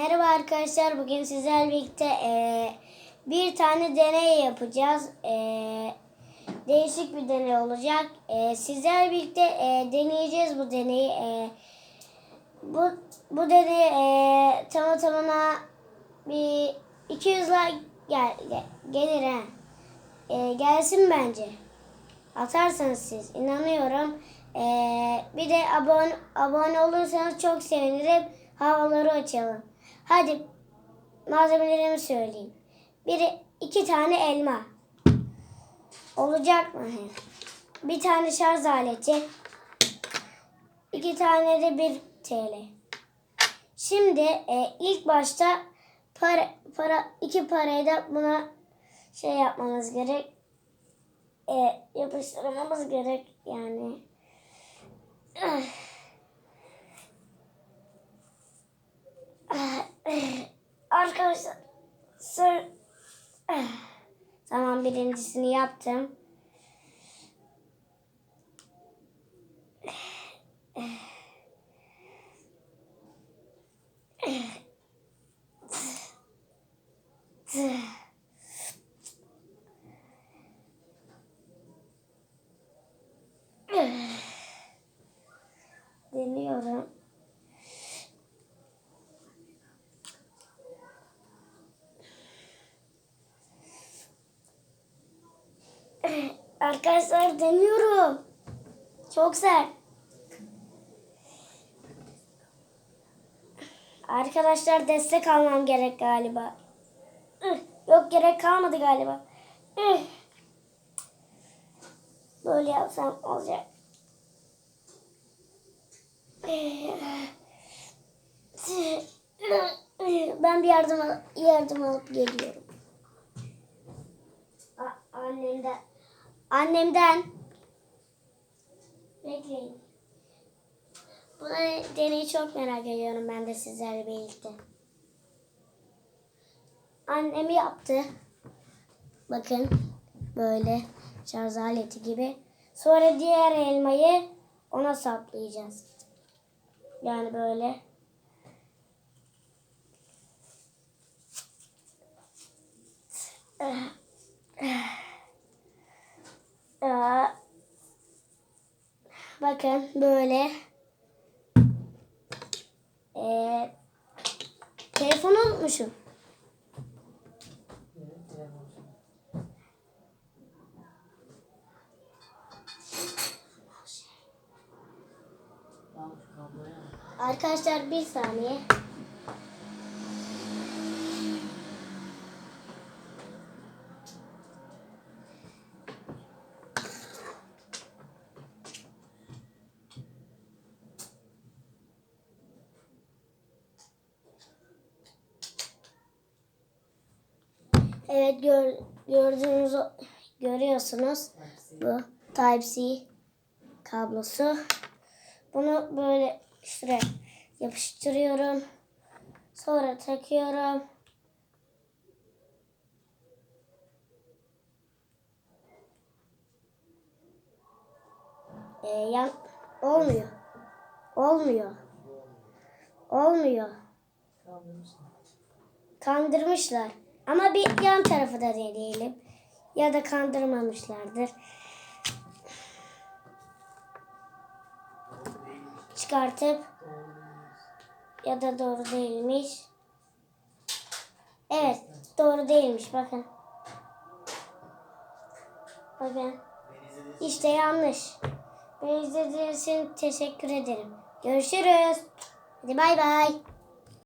Merhaba arkadaşlar. Bugün sizlerle birlikte eee, bir tane deney yapacağız. Eee, değişik bir deney olacak. Eee sizlerle birlikte eee, deneyeceğiz bu deneyi. Eee, bu bu deney eee tamı tamına bir 200 like gel, gel- gelir ha. Eee, gelsin bence. Atarsanız siz inanıyorum. Eee, bir de abone abone olursanız çok sevinirim. Havaları açalım. Hadi malzemelerimi söyleyeyim. Biri iki tane elma. Olacak mı? Bir tane şarj aleti. iki tane de bir TL. Şimdi e, ilk başta para, para iki parayı da buna şey yapmamız gerek. E, yapıştırmamız gerek yani. Ah. Arkadaşlar sır birincisini yaptım. Deniyorum. Arkadaşlar deniyorum. Çok sert. Arkadaşlar destek almam gerek galiba. Yok gerek kalmadı galiba. Böyle yapsam olacak. Ben bir yardım yardım alıp geliyorum. A- annemden. Annemden. Bekleyin. Bu deneyi çok merak ediyorum ben de sizlerle birlikte. Annem yaptı. Bakın böyle şarj aleti gibi. Sonra diğer elmayı ona saplayacağız. Yani böyle. Bakın böyle. Ee, telefonu unutmuşum. Arkadaşlar bir saniye. Evet gör, gördüğünüz görüyorsunuz bu Type-C kablosu. Bunu böyle şuraya yapıştırıyorum. Sonra takıyorum. Ee, yan olmuyor. Olmuyor. Olmuyor. Kandırmışlar. Ama bir yan tarafı da deneyelim. Ya da kandırmamışlardır. Çıkartıp ya da doğru değilmiş. Evet, doğru değilmiş bakın. Bakın. İşte yanlış. Beni izlediğiniz için teşekkür ederim. Görüşürüz. Hadi bay bay.